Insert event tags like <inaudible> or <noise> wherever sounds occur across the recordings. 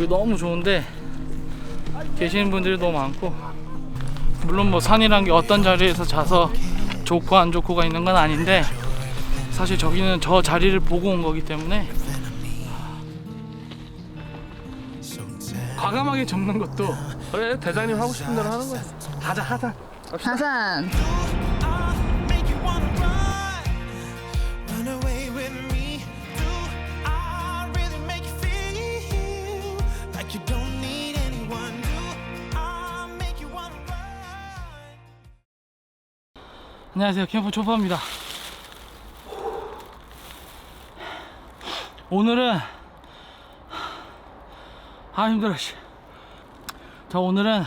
여기 너무 좋은데 계시는 분들이 너무 많고 물론 뭐 산이란 게 어떤 자리에서 자서 좋고 안 좋고가 있는 건 아닌데 사실 저기는 저 자리를 보고 온 거기 때문에 과감하게 접는 것도 그래 대장님 하고 싶은 대로 하는 거야. 하자 하자. 하산 안녕하세요. 캠프 초파입니다. 오늘은 아 힘들어 씨. 자 오늘은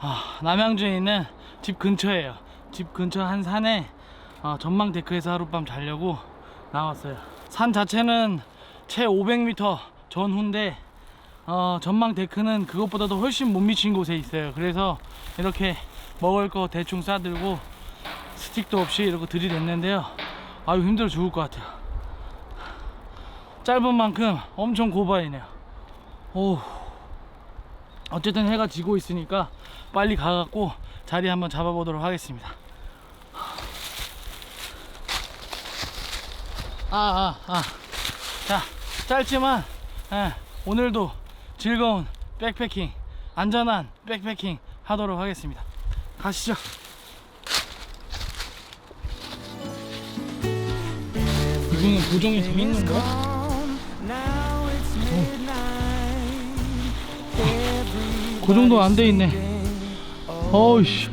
아, 남양주에 있는 집 근처에요. 집 근처 한 산에 어, 전망 데크에서 하룻밤 자려고 나왔어요. 산 자체는 채 500m 전후인데 어, 전망 데크는 그것보다도 훨씬 못 미친 곳에 있어요. 그래서 이렇게 먹을 거 대충 싸들고 스틱도 없이 이렇게 들이댔는데요. 아유 힘들어 죽을 것 같아요. 짧은 만큼 엄청 고바이네요. 오 어쨌든 해가 지고 있으니까 빨리 가갖고 자리 한번 잡아보도록 하겠습니다. 아아아 아, 자 짧지만 예, 오늘도 즐거운 백패킹 안전한 백패킹 하도록 하겠습니다. 가시죠 이거는 고정이 돼 있는 거야? Now it's midnight. 그 정도 안 돼 있네. 어이씨.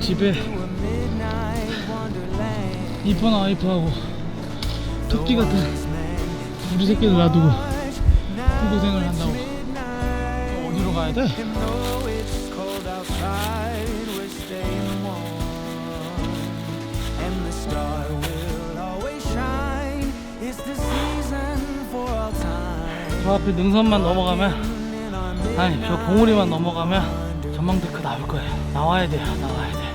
집에. 이쁜 와이프하고 토끼 같은 우리 새끼를 놔두고 고생을 한다고 가야 돼? 저 앞에 능선만 넘어가면 아니 저 봉우리만 넘어가면 전망 데크 나올 거예요. 나와야 돼요. 나와야 돼.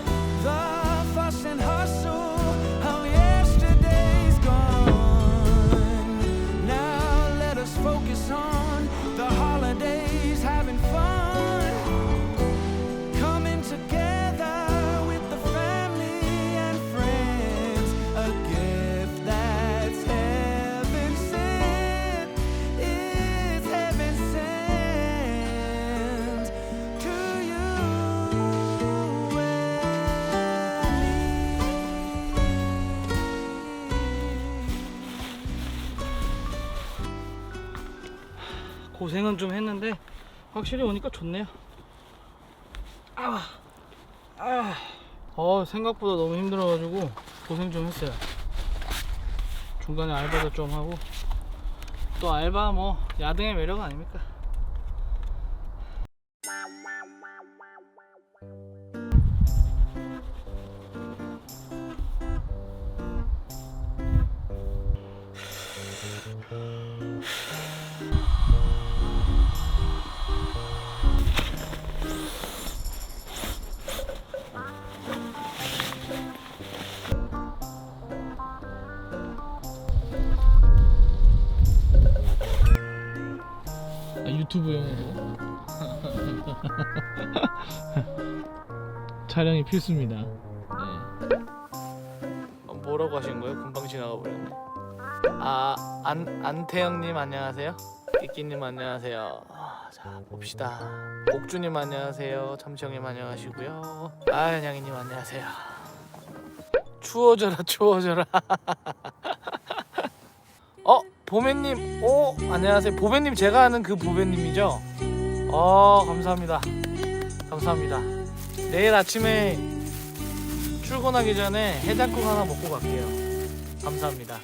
고생은 좀 했는데 확실히 오니까 좋네요. 아, 아, 어 생각보다 너무 힘들어가지고 고생 좀 했어요. 중간에 알바도 좀 하고 또 알바 뭐 야등의 매력 아닙니까? 촬영이 필수입니다. 네. 어, 뭐라고 하신 거예요? 금방 지나가 버렸네. 아, 안 안태영님 안녕하세요. 끼끼님 안녕하세요. 아, 자 봅시다. 옥주님 안녕하세요. 참치형님 안녕하시고요. 아연양이님 안녕하세요. 추워져라 추워져라. <laughs> 어 보배님 오 안녕하세요 보배님 제가 아는 그 보배님이죠 어 감사합니다 감사합니다 내일 아침에 출근하기 전에 해장국 하나 먹고 갈게요. 감사합니다.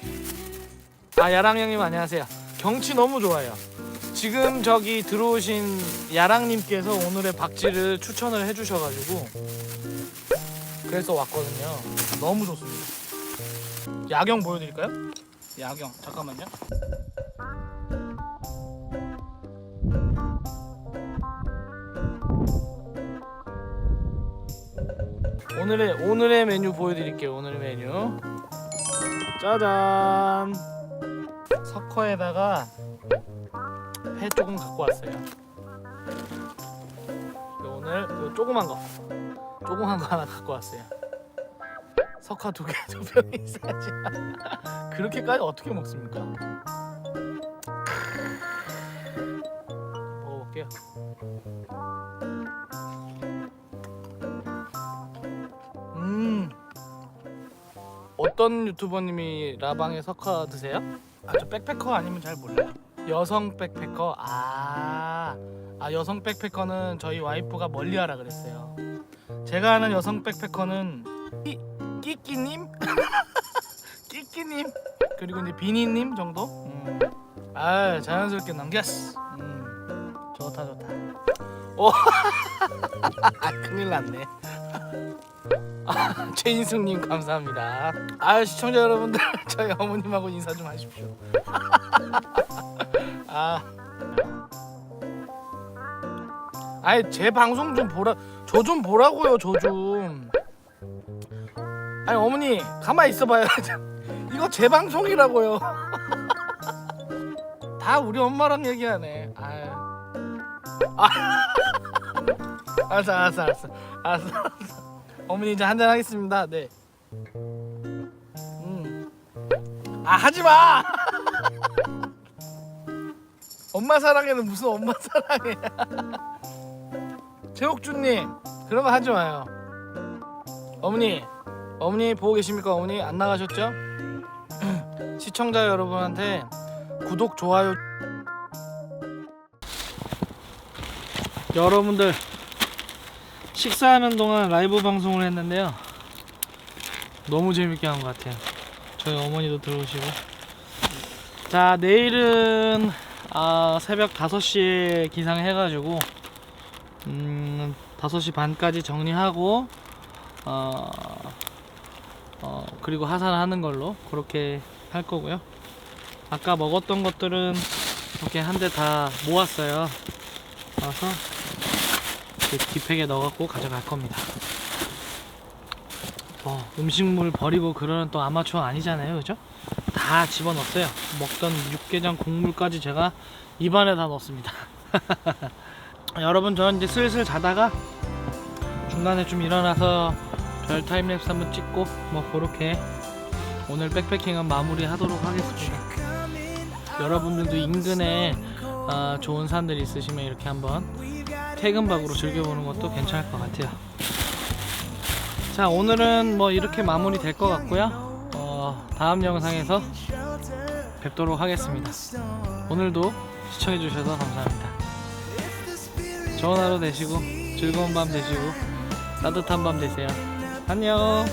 아 야랑형님 안녕하세요. 경치 너무 좋아요. 지금 저기 들어오신 야랑님께서 오늘의 박지를 추천을 해주셔가지고 그래서 왔거든요. 너무 좋습니다. 야경 보여드릴까요? 야경 잠깐만요. 오늘 오늘의 오늘의 메뉴 보여드릴게요. 오늘의 메뉴. 짜잔. 석커에다가 회 조금 갖고 왔어요. 오늘 요 조그만 거, 조그만 거 하나 갖고 왔어요. 석화 두 개, <laughs> 두 병이 있어야지. <laughs> 그렇게까지 어떻게 먹습니까? 어떤 유튜버님이 라방에 석화 드세요? 아, 저 백패커 아니면 잘 몰라요. 여성 백패커. 아. 아, 여성 백패커는 저희 와이프가 멀리하라 그랬어요. 제가 아는 여성 백패커는 끼 끼끼님? <laughs> 끼끼님 그리고 이제 비니님 정도? 음. 아 자연스럽게 넘겼어. 음. 좋다 좋다. 오 아, <laughs> 큰일 났네. 아, <laughs> 최인숙님 감사합니다. 아 시청자 여러분들 <laughs> 저희 어머님하고 인사 좀 하십시오. <laughs> 아. 아니 제 방송 좀 보라 저 좀 보라고요 저 좀. 아니 어머니 가만 있어봐요. 이거 제 방송이라고요. 다 우리 엄마랑 얘기하네. 아유. 아. 알았어 알았어 알았어 알았어. 알았어. 어머니 이제 한잔 하겠습니다. 네. 음. 아 하지 마. <laughs> 엄마 사랑에는 무슨 엄마 사랑이야. <laughs> 최옥주님 그런 거 하지 마요. 어머니 어머니 보고 계십니까 어머니 안 나가셨죠? <clears throat> 시청자 여러분한테 구독 좋아요 여러분들 식사하는 동안 라이브 방송을 했는데요 너무 재밌게 한 것 같아요 저희 어머니도 들어오시고 자 내일은 아, 새벽 5시에 기상해가지고 음, 5시 반까지 정리하고 어, 어, 그리고 하산하는 걸로 그렇게 할 거고요. 아까 먹었던 것들은 이렇게 한 대 다 모았어요. 와서 그 뒷팩에 넣어갖고 가져갈 겁니다. 어, 음식물 버리고 그러는 또 아마추어 아니잖아요, 그죠? 다 집어넣었어요. 먹던 육개장 국물까지 제가 입안에 다 넣었습니다. <laughs> 여러분, 저는 이제 슬슬 자다가 중간에 좀 일어나서 별 타임랩스 한번 찍고 뭐 그렇게 오늘 백패킹은 마무리하도록 하겠습니다. 여러분들도 인근에 아, 좋은 산들 있으시면 이렇게 한번 퇴근박으로 즐겨보는 것도 괜찮을 것 같아요. 자 오늘은 뭐 이렇게 마무리 될 것 같고요. 어, 다음 영상에서 뵙도록 하겠습니다. 오늘도 시청해주셔서 감사합니다. 좋은 하루 되시고 즐거운 밤 되시고 따뜻한 밤 되세요. 안녕.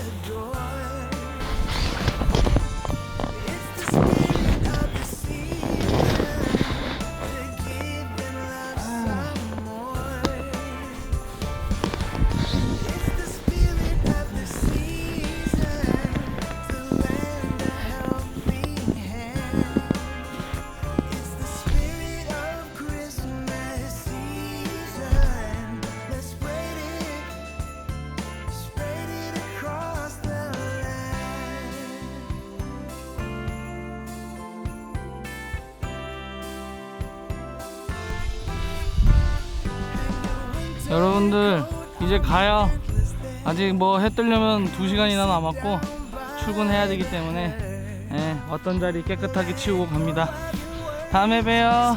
여러분들 이제 가요. 아직 뭐 해 뜨려면 2시간이나 남았고 출근해야 되기 때문에 예, 어떤 자리 깨끗하게 치우고 갑니다. 다음에 봬요.